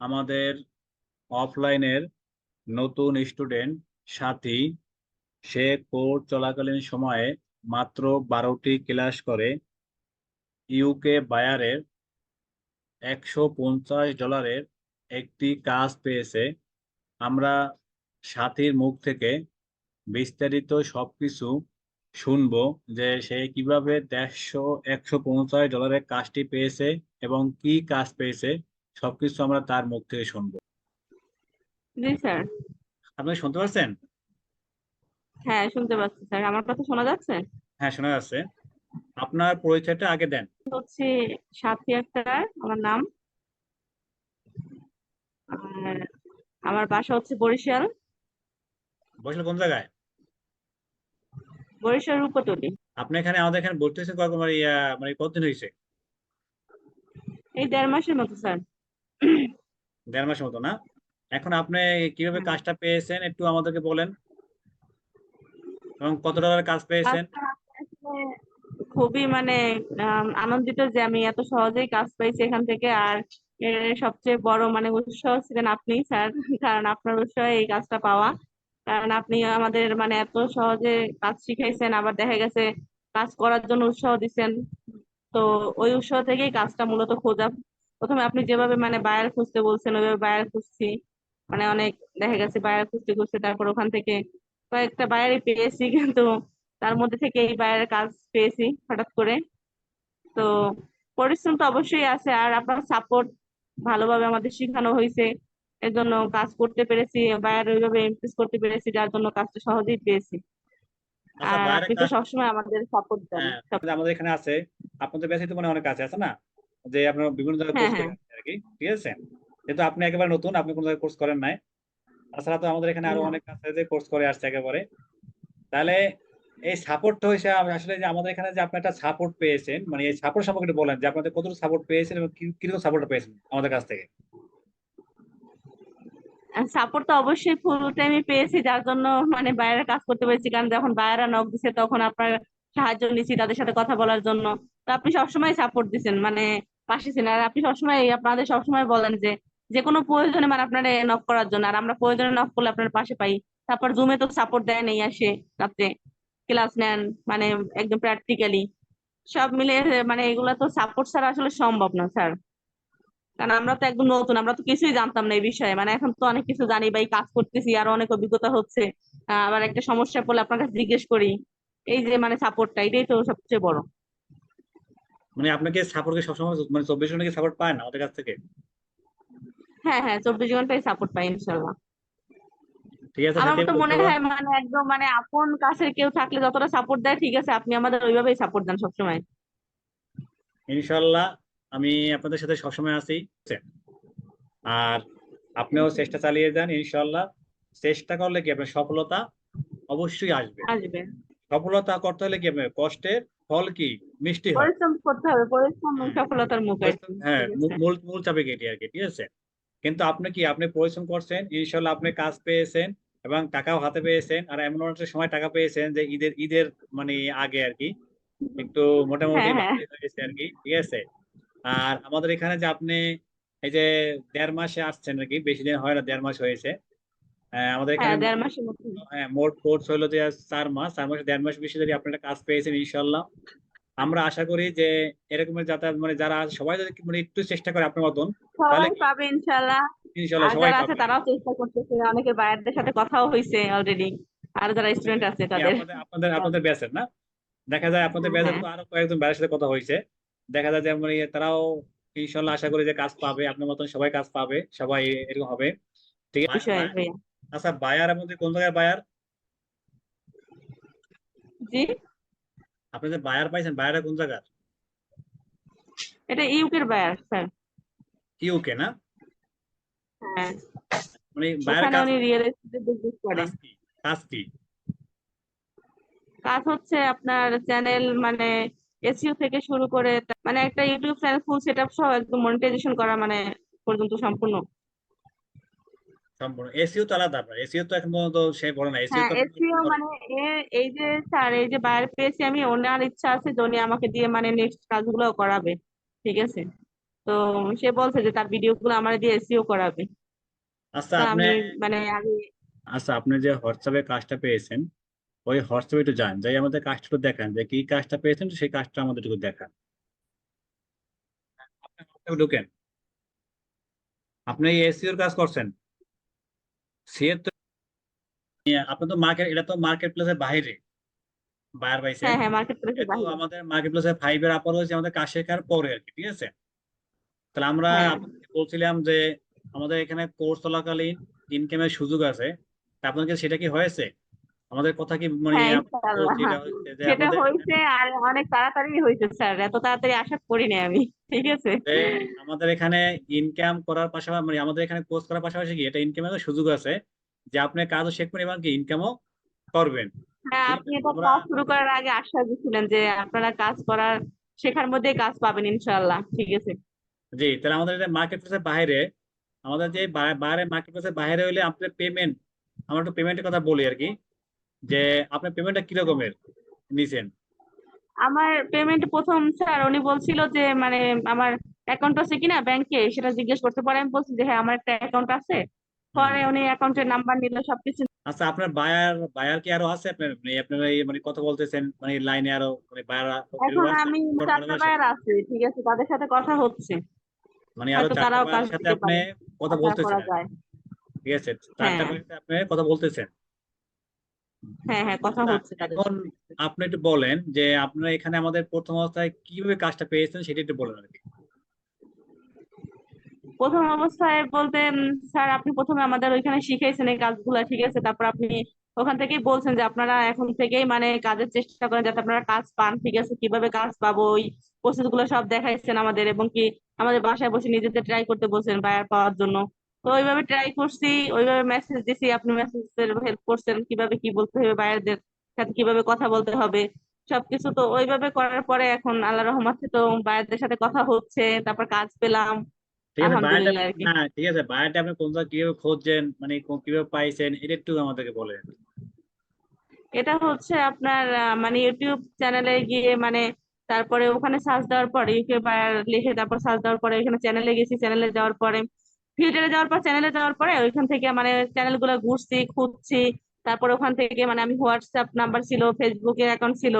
আমাদের অফলাইনের নতুন স্টুডেন্ট সাথী, সে কোর্স চলাকালীন সময়ে মাত্র বারোটি ক্লাস করে ইউকে বায়ারের একশো পঞ্চাশ ডলারের একটি কাজ পেয়েছে। আমরা সাথীর মুখ থেকে বিস্তারিত সবকিছু শুনব যে সে কীভাবে দেড়শো, একশো পঞ্চাশ ডলারের কাজটি পেয়েছে এবং কি কাজ পেয়েছে। সবকিছু আমরা তার মুখ থেকে শুনব। জি স্যার। আপনি শুনতে পাচ্ছেন হ্যাঁ শুনতে পাচ্ছি স্যার। আমার কথা শোনা যাচ্ছে? হ্যাঁ শোনা যাচ্ছে। আপনার পরিচয়টা আগে দেন। হচ্ছে সাথী আক্তার আমার নাম। আর আমার বাসা হচ্ছে বরিশাল। বসলে কোন জায়গায়? বরিশাল রূপতলি। আপনি এখানে আমাদের এখানে ভর্তি মানে ইয়া মানে কতদিন হয়েছে এই দেড় মাসের মতো স্যার। দেড় মাসের মতো না? এখন আপনি কীভাবে কাজটা পেয়েছেন একটু আমাদেরকে বলেন। এবং কত ডলারের কাজ পেয়েছেন? খুবই মানে আনন্দিত যে আমি এত সহজেই কাজ পাইছি এখান থেকে। আর সবচেয়ে বড় মানে উৎসাহ ছিলেন আপনি স্যার কারণ আপনার উৎসাহে এই কাজটা পাওয়া। কারণ আপনি আমাদের মানে এত সহজে কাজ শিখাইছেন আবার দেখা গেছে কাজ করার জন্য উৎসাহ দিচ্ছেন তো ওই উৎসাহ থেকেই কাজটা মূলত খোঁজা প্রথমে আপনি যেভাবে মানে বায়ার খুঁজতে বলছেন ওইভাবে বায়ার খুঁজছি। মানে অনেক দেখা গেছে বায়ার খুঁজতে খুঁজতে তারপর ওখান থেকে কয়েকটা বায়ারই পেয়েছি কিন্তু তার মধ্যে থেকে এই বায়ারের কাজ পেয়েছি হঠাৎ করে। তো পরিশ্রম তো অবশ্যই আছে আর আপনার সাপোর্ট ভালোভাবে আমাদের শেখানো হয়েছে। এর জন্য কাজ করতে পেরেছি বায়ার ওইভাবে ইমপ্রেস করতে পেরেছি যার জন্য কাজটা সহজেই পেয়েছি। আচ্ছা আর আপনি তো সবসময় আমাদের সাপোর্ট দেন। হ্যাঁ আমাদের এখানে আছে। আপনাদের ব্যাচে তো মানে অনেক আছে আছে না? যে আপনার বিভিন্ন জায়গায় হ্যাঁ কোর্স করে হ্যাঁ আর কি ঠিক আছে? যেহেতু আপনি একেবারে নতুন আপনি কোনো জায়গায় কোর্স করেন নাই। তাছাড়া তো আমাদের এখানে আরও অনেক আছে যে কোর্স করে আসছে একেবারে। তাহলে এই সাপোর্টটা হয়েছে আসলে যে আমাদের এখানে যে আপনি একটা সাপোর্ট পেয়েছেন মানে এই সাপোর্ট সম্পর্কে একটু বলেন যে আপনাদের কতটুকু সাপোর্ট পেয়েছেন এবং কি- কীরকম সাপোর্ট পেয়েছেন আমাদের কাছ থেকে? সাপোর্ট তো অবশ্যই ফুল টাইমে পেয়েছি যার জন্য মানে বাইরে কাজ করতে পেরেছি। কারণ যখন বাইরে নক দিছে তখন আপনার সাহায্য নিচ্ছি তাদের সাথে কথা বলার জন্য। তো আপনি সবসময় সাপোর্ট দিচ্ছেন মানে পাশে ছিলেন। আর আপনি সবসময় আপনাদের সবসময় বলেন যে যে কোনো প্রয়োজনে মানে আপনার নক করার জন্য। আর আমরা প্রয়োজনে নক করলে আপনার পাশে পাই। তারপর জুমে তো সাপোর্ট দেয় নেই আসে রাত্রে ক্লাস নেন মানে একদম প্র্যাকটিক্যালি সব মিলে মানে এগুলা তো সাপোর্ট ছাড়া আসলে সম্ভব না স্যার কারণ আমরা তো একদম নতুন, আমরা তো কিছুই জানতাম না এই বিষয়ে। মানে এখন তো অনেক কিছু জানি বা এই কাজ করতেছি, আর অনেক অভিজ্ঞতা হচ্ছে। আবার একটা সমস্যা পড়লে আপনার কাছে জিজ্ঞেস করি। এই যে মানে সাপোর্টটা এটাই তো সবচেয়ে বড়। মানে আপনাকে সাপোর্টকে সবসময় মানে চব্বিশ ঘণ্টা কি সাপোর্ট পায় না ওদের কাছ থেকে? হ্যাঁ হ্যাঁ চব্বিশ ঘন্টায় সাপোর্ট পাই ইনশাল্লাহ। ঠিক আছে আমার তো মনে হয় মানে একদম মানে আপন কাছের কেউ থাকলে যতটা সাপোর্ট দেয় ঠিক আছে আপনি আমাদের ওইভাবেই সাপোর্ট দেন সবসময়। ইনশাল্লাহ আমি আপনাদের সাথে সবসময় আছি? আর আপনিও চেষ্টা চালিয়ে যান ইনশাল্লাহ। চেষ্টা করলে কি আপনার সফলতা অবশ্যই আসবে। আসবে। সফলতা করতে হলে কি আপনার কষ্টের ফল কি মিষ্টি হয় পরিশ্রম করতে হবে পরিশ্রম হ্যাঁ। সফলতার মুখে হ্যাঁ মূল। মূল চাবি এটি আর কি ঠিক আছে কিন্তু আপনি কি আপনি পরিশ্রম করছেন ইনশাল্লাহ আপনি কাজ পেয়েছেন এবং টাকাও হাতে পেয়েছেন আর এমন একটা সময় টাকা পেয়েছেন যে ঈদের ঈদের মানে আগে আর কি একটু মোটামুটি হ্যাঁ, হ্যাঁ। হয়েছে আর কি ঠিক আছে আর আমাদের এখানে যে আপনি এই যে দেড় মাসে আসছেন আর কি বেশি দিন হয় না দেড় মাস হয়েছে আমাদের হ্যাঁ এখানে হ্যাঁ মোট কোর্স হলো যে চার মাস চার মাসে দেড় মাস বেশি যদি আপনি একটা কাজ পেয়েছেন ইনশাল্লাহ আমরা আশা করি যে এরকমের যাতায়াত মানে যারা সবাই যদি মানে একটু চেষ্টা করে আপনার মতন তাহলে সবাই পাবে ইনশাল্লাহ ইনশাল্লাহ সবাই আছে পাবে। তারাও চেষ্টা করতেছে অনেকে বাইরের সাথে কথাও হয়েছে অলরেডি আর যারা স্টুডেন্ট আছে তাদের। আপনাদের আপনাদের ব্যাচের না? দেখা যায় আপনাদের হ্যাঁ, ব্যাচের তো আরও কয়েকজন বাইরের সাথে কথা হয়েছে দেখা যায় যে মানে তারাও ইনশাল্লাহ আশা করি যে কাজ পাবে আপনার মতন সবাই কাজ পাবে সবাই এরকম হবে। ঠিক আছে? আচ্ছা বায়ার মধ্যে কোন জায়গায় বায়ার জি। আপনি যে বায়ার পাইছেন বায়ারটা কোন জায়গার? এটা ইউকের বায়ার স্যার ইউকে না? হ্যাঁ। মানে বায়ার কাজ রিয়েল এস্টেটের বিজনেস করে কাজ কি কাজ হচ্ছে আপনার চ্যানেল মানে এসইও থেকে শুরু করে মানে একটা ইউটিউব চ্যানেল ফুল সেটআপ সহ একদম মনিটাইজেশন করা মানে পর্যন্ত সম্পূর্ণ। সম্পূর্ণ। এসিও তো আলাদা আপনার এসিও তো এখন পর্যন্ত সে বলে না। এসিও হ্যাঁ তো এসইও মানে এই যে স্যার এই যে বায়ার পেয়েছি আমি ওনার ইচ্ছা আছে যে উনি আমাকে দিয়ে মানে নেক্সট কাজগুলো করাবে ঠিক আছে? তো সে বলছে যে তার ভিডিও গুলো আমার দিয়ে এসইও করাবে। আচ্ছা আপনি মানে আমি আচ্ছা আপনি যে হোয়াটসঅ্যাপে কাজটা পেয়েছেন ওই হোয়াটসঅ্যাপে একটু যান যাই আমাদের কাজটা একটু দেখান যে কি কাজটা পেয়েছেন সেই কাজটা আমাদের একটু দেখান। আপনি হোয়াটসঅ্যাপে ঢুকেন। আপনি এসইওর কাজ করছেন। সে তো আপনি তো মার্কেট এটা তো মার্কেট প্লেসের বাইরে। বায়ার হ্যাঁ হ্যাঁ মার্কেট প্লেসের বাইরে। আমাদের মার্কেট প্লেসের ফাইভ এর আপার হয়েছে আমাদের কাশেকার পরে আর কি ঠিক আছে? তাহলে আমরা হ্যাঁ। আপনাকে বলছিলাম যে আমাদের এখানে কোর্স চলাকালীন ইনকামের সুযোগ আছে। তা আপনাদের সেটা কি হয়েছে? আমাদের কথা কি মানে হ্যাঁ হ্যাঁ। সেটা আমাদের হয়েছে আর অনেক তাড়াতাড়ি হয়েছে স্যার। এত তাড়াতাড়ি আশা করিনি আমি ঠিক আছে? আমাদের এখানে ইনকাম করার পাশাপাশি মানে আমাদের এখানে কোর্স করার পাশাপাশি কি এটা ইনকামের সুযোগ আছে যে আপনি কাজও শিখবেন এবং কি ইনকামও করবেন? হ্যাঁ আপনি এটা কাজ শুরু করার আগে আশা দিচ্ছিলেন যে আপনারা কাজ করার শেখার মধ্যে কাজ পাবেন ইনশাআল্লাহ ঠিক আছে? জি তাহলে আমাদের এটা মার্কেট প্লেসের বাইরে আমাদের যে বাইরে মার্কেট প্লেসের বাইরে হইলে আপনার পেমেন্ট আমরা একটু পেমেন্টের কথা বলি আর কি। যে আপনার পেমেন্টটা কিরকমের নিছেন? আমার পেমেন্ট প্রথম স্যার উনি বলছিল যে মানে আমার অ্যাকাউন্ট আছে কিনা ব্যাংকে সেটা জিজ্ঞেস করতে পারে আমি বলছি যে হ্যাঁ আমার একটা অ্যাকাউন্ট আছে। পরে উনি অ্যাকাউন্টের নাম্বার নিল সবকিছু। আচ্ছা আপনার বায়ার বায়ার কি আরও আছে? আপনার মানে আপনার মানে কথা বলতেছেন মানে লাইনে আরও মানে বায়ার এখন আমি চারটা বায়ার আছে ঠিক আছে তাদের সাথে কথা হচ্ছে। মানে আরও চারটা তারাও কাজ সাথে আপনি কথা বলতেছেন। ঠিক আছে চারটা হ্যাঁ। বায়ারের সাথে আপনি কথা বলতেছেন। হ্যাঁ হ্যাঁ কথা হচ্ছে তাদের এখন আপনি একটু বলেন যে আপনারা এখানে আমাদের প্রথম অবস্থায় কীভাবে কাজটা পেয়েছেন সেটা একটু বলেন আর কি। প্রথম অবস্থায় বলতে স্যার আপনি প্রথমে আমাদের ওইখানে শিখিয়েছেন এই কাজগুলো ঠিক আছে? তারপর আপনি ওখান থেকেই বলছেন যে আপনারা এখন থেকেই মানে কাজের চেষ্টা করেন যাতে আপনারা কাজ পান ঠিক আছে? কীভাবে কাজ পাবো? ওই প্রসেসগুলো সব দেখাইছেন আমাদের এবং কি আমাদের বাসায় বসে নিজেদের ট্রাই করতে বলছেন বায়ার পাওয়ার জন্য। তো ওইভাবে ট্রাই করছি ওইভাবে মেসেজ দিছি আপনি মেসেজের হেল্প করছেন কীভাবে কি বলতে হবে বায়ারদের সাথে কীভাবে কথা বলতে হবে সবকিছু তো ওইভাবে করার পরে এখন আল্লাহ রহমতে তো বায়ারদের সাথে কথা হচ্ছে তারপর কাজ পেলাম ঠিক আছে বায়ারটা আপনি কোন জায়গায় কীভাবে খুঁজছেন মানে কীভাবে পাইছেন এটা একটু আমাদেরকে বলেন। এটা হচ্ছে আপনার মানে ইউটিউব চ্যানেলে গিয়ে মানে তারপরে ওখানে সার্চ দেওয়ার পরে বায়ার লিখে তারপর সার্চ দেওয়ার পরে ওইখানে চ্যানেলে গেছি চ্যানেলে যাওয়ার পরে ফিল্টারে যাওয়ার পর চ্যানেলে যাওয়ার পরে ওইখান থেকে মানে চ্যানেলগুলো ঘুরছি খুঁজছি। তারপর ওখান থেকে মানে আমি হোয়াটসঅ্যাপ নাম্বার ছিল ফেসবুকের অ্যাকাউন্ট ছিল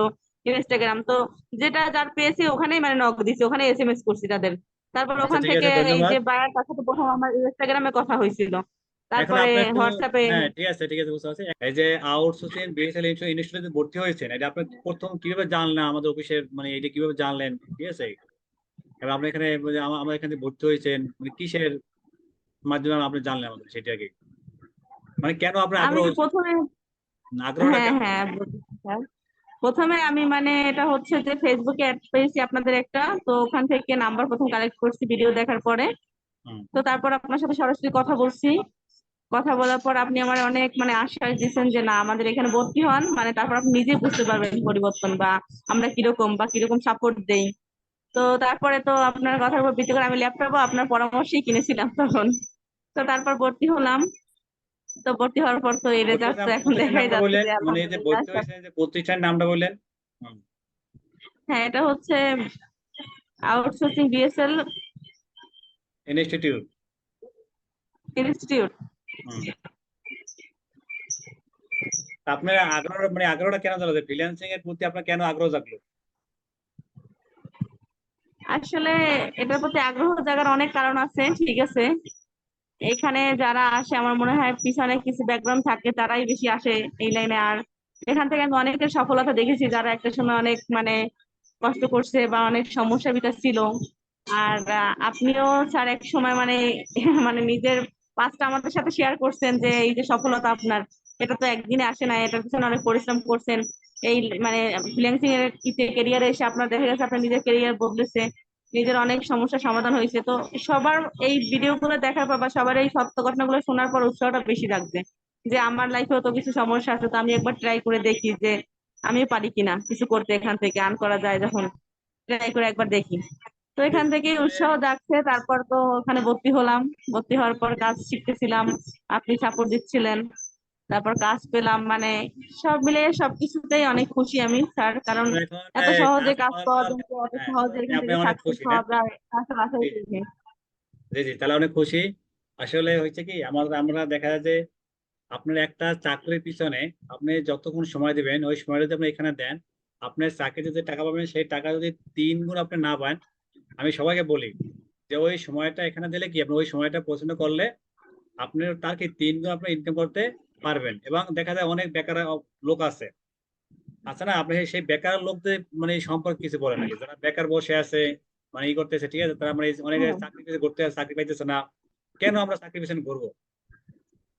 ইনস্টাগ্রাম তো যেটা যার পেয়েছি ওখানেই মানে নক দিছি ওখানে এসএমএস করছি তাদের। তারপর আচ্ছা, ওখান থেকে এই যে বায়ার তার সাথে প্রথম আমার ইনস্টাগ্রামে কথা হয়েছিল। তারপরে হোয়াটসঅ্যাপে হ্যাঁ ঠিক আছে ঠিক আছে বুঝতে পারছি। এই যে আউটসোর্সিং বিএসএল ইনস্টিটিউটে ভর্তি হয়েছেন এটা আপনি প্রথম কীভাবে জানলেন আমাদের অফিসের মানে এটা কীভাবে জানলেন? ঠিক আছে? আপনি এখানে মানে আমা- আমার এখানে ভর্তি হয়েছেন মানে কিসের মাধ্যমে আপনি জানলেন আমাদের সেটা আগে। মানে কেন আপনার আগ্রহ প্রথমে আগ্রহটা হ্যাঁ হ্যাঁ প্রথমে আমি মানে এটা হচ্ছে যে ফেসবুকে অ্যাড পেয়েছি আপনাদের একটা তো ওখান থেকে নাম্বার প্রথম কালেক্ট করছি ভিডিও দেখার পরে। তো তারপর আপনার সাথে সরাসরি কথা বলছি। কথা বলার পর আপনি আমার অনেক মানে আশ্বাস দিচ্ছেন যে না আমাদের এখানে ভর্তি হন। মানে তারপর আপনি নিজে বুঝতে পারবেন পরিবর্তন বা আমরা কীরকম বা কীরকম সাপোর্ট দেই। তো তারপরে তো আপনার কথার উপর ভিত্তি করে আমি ল্যাপটপও আপনার পরামর্শই কিনেছিলাম তখন। তো তারপর ভর্তি হলাম। তো ভর্তি হওয়ার পর তো এই রেজাল্ট এখন দেখাই যাচ্ছে যে প্রতিষ্ঠানের নামটা বললেন? হ্যাঁ এটা হচ্ছে আউটসোর্সিং বিএসএল ইনস্টিটিউট ইনস্টিটিউট আপনার আগ্রহ মানে আগ্রহটা কেন জানলো ফ্রিল্যান্সিং এর প্রতি আপনার কেন আগ্রহ জাগলো? আসলে এটার প্রতি আগ্রহ জাগার অনেক কারণ আছে ঠিক আছে। এখানে যারা আসে, আমার মনে হয় পিছনে কিছু ব্যাকগ্রাউন্ড থাকে, তারাই বেশি আসে এই লাইনে আর এখান থেকে আমি অনেকের সফলতা দেখেছি, যারা একটা সময় অনেক মানে কষ্ট করছে বা অনেক সমস্যার ভিতর ছিল। আর আপনিও স্যার এক সময় মানে মানে নিজের পাঁচটা আমাদের সাথে শেয়ার করছেন যে, এই যে সফলতা আপনার, এটা তো একদিনে আসে না, এটার পিছনে অনেক পরিশ্রম করছেন। এই মানে ফ্রিল্যান্সিং এর ক্যারিয়ারে এসে আপনার দেখা গেছে, আপনার নিজের কেরিয়ার বদলেছে। নিজের অনেক সমস্যার সমাধান হয়েছে। তো সবার এই ভিডিও গুলো দেখার পর বা সবার এই সত্য ঘটনাগুলো শোনার পর উৎসাহটা বেশি লাগবে যে, আমার লাইফেও তো কিছু সমস্যা আছে, তো আমি একবার ট্রাই করে দেখি যে আমি পারি কিনা কিছু করতে এখান থেকে আর্ন করা যায় যখন ট্রাই করে একবার দেখি। তো এখান থেকে উৎসাহ যাচ্ছে, তারপর তো ওখানে ভর্তি হলাম। ভর্তি হওয়ার পর কাজ শিখতেছিলাম, আপনি সাপোর্ট দিচ্ছিলেন। তারপর কাজ পেলাম মানে সব মিলিয়ে সবকিছুতেই অনেক খুশি আমি স্যার কারণ এত সহজে কাজ পাওয়া যায় এত হ্যাঁ, সহজে আশাই জি জি তাহলে অনেক খুশি। আসলে হয়েছে কি আমার আমরা দেখা যায় যে আপনার একটা চাকরির পিছনে আপনি যতক্ষণ সময় দিবেন ওই সময়টা যদি আপনি এখানে দেন আপনার চাকরিতে যে টাকা পাবেন সেই টাকা যদি তিন গুণ আপনি না পান আমি সবাইকে বলি যে ওই সময়টা এখানে দিলে কি আপনি ওই সময়টা পছন্দ করলে আপনি তার কি তিন গুণ আপনি ইনকাম করতে পারবেন এবং দেখা যায় অনেক বেকার লোক আছে। আচ্ছা না? আপনি সেই বেকার লোকদের মানে সম্পর্কে কিছু বলেন নাকি? যারা বেকার বসে আছে মানে ই করতেছে ঠিক আছে? তারা মানে অনেকে চাকরি পিছনে করতে চাকরি পাইতেছে না। কেন আমরা চাকরি পিছনে ঘুরবো?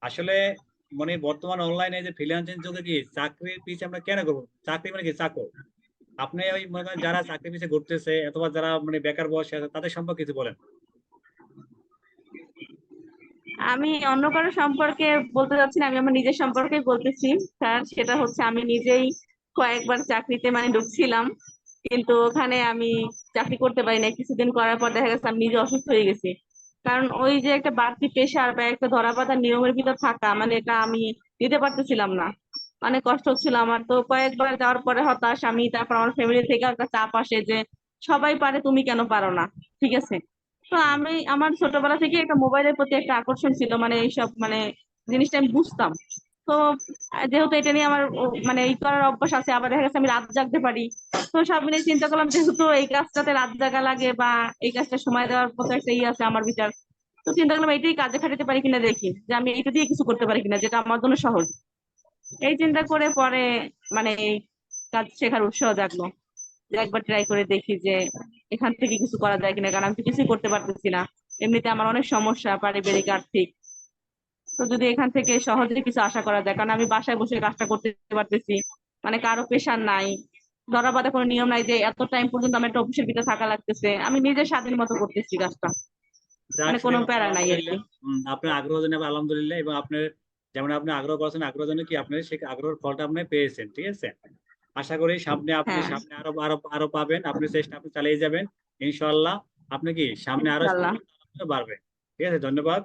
আসলে মানে বর্তমান অনলাইনে যে ফ্রিল্যান্সিং যুগে কি চাকরির পিছে আমরা কেন করব চাকরি মানে কি? চাকর। আপনি ওই মনে করেন যারা চাকরি পিছে ঘুরতেছে অথবা যারা মানে বেকার বসে আছে তাদের সম্পর্কে কিছু বলেন। আমি অন্য কারও সম্পর্কে বলতে যাচ্ছি না, আমি আমার নিজের সম্পর্কে বলতেছি। স্যার, সেটা হচ্ছে আমি নিজেই কয়েকবার চাকরিতে মানে ঢুকছিলাম, কিন্তু ওখানে আমি চাকরি করতে পারি না কিছুদিন করার পর দেখা গেছে আমি নিজে অসুস্থ হয়ে গেছি। কারণ ওই যে একটা বাড়তি প্রেশার বা একটা ধরা বাঁধা নিয়মের ভিতর থাকা মানে এটা আমি নিতে পারতেছিলাম না। অনেক কষ্ট হচ্ছিল আমার। তো কয়েকবার যাওয়ার পরে হতাশ, আমি তারপর আমার ফ্যামিলি থেকে একটা চাপ আসে যে, সবাই পারে, তুমি কেন পারো না? ঠিক আছে? তো আমি, আমার ছোটবেলা থেকে একটা মোবাইলের প্রতি একটা আকর্ষণ ছিল মানে এইসব মানে জিনিসটা আমি বুঝতাম। তো, যেহেতু এটা নিয়ে আমার মানে এই করার অভ্যাস আছে, আবার দেখা গেছে আমি রাত জাগতে পারি। তো সব মিলিয়ে চিন্তা করলাম যেহেতু এই কাজটাতে রাত জাগা লাগে বা এই কাজটা সময় দেওয়ার মতো একটা ইয়ে আছে আমার বিচার তো চিন্তা করলাম এটাই কাজে খাটাতে পারি কিনা দেখি, যে আমি এটা দিয়ে কিছু করতে পারি কিনা, যেটা আমার জন্য সহজ। এই চিন্তা করে পরে মানে কাজ শেখার উৎসাহ জাগলো। যে একবার ট্রাই করে দেখি যে এখান থেকে কিছু করা যায় কিনা কারণ আমি তো কিছুই করতে পারতেছি না। এমনিতে আমার অনেক সমস্যা পারিবারিক আর্থিক। তো যদি এখান থেকে সহজে কিছু আশা করা যায় কারণ আমি বাসায় বসে কাজটা করতে পারতেছি মানে কারও প্রেশার নাই। ধরা বাঁধা কোনো নিয়ম নাই যে এত টাইম পর্যন্ত আমার একটা অফিসের ভিতরে থাকা লাগতেছে। আমি নিজে স্বাধীন মতো করতেছি কাজটা। মানে কোনো প্যারা নাই আর কি। আপনার আগ্রহ জানাবে আলহামদুলিল্লাহ এবং আপনার যেমন আপনি আগ্রহ করছেন আগ্রহ জন্য কি আপনার সেই আগ্রহের ফলটা আপনি পেয়েছেন ঠিক আছে? আশা করি সামনে আপনি হ্যাঁ। সামনে আরও আরও আরও পাবেন। আপনি চেষ্টা আপনি চালিয়ে যাবেন। ইনশাল্লাহ আপনি কি সামনে আরও বাড়বে। ঠিক আছে ধন্যবাদ।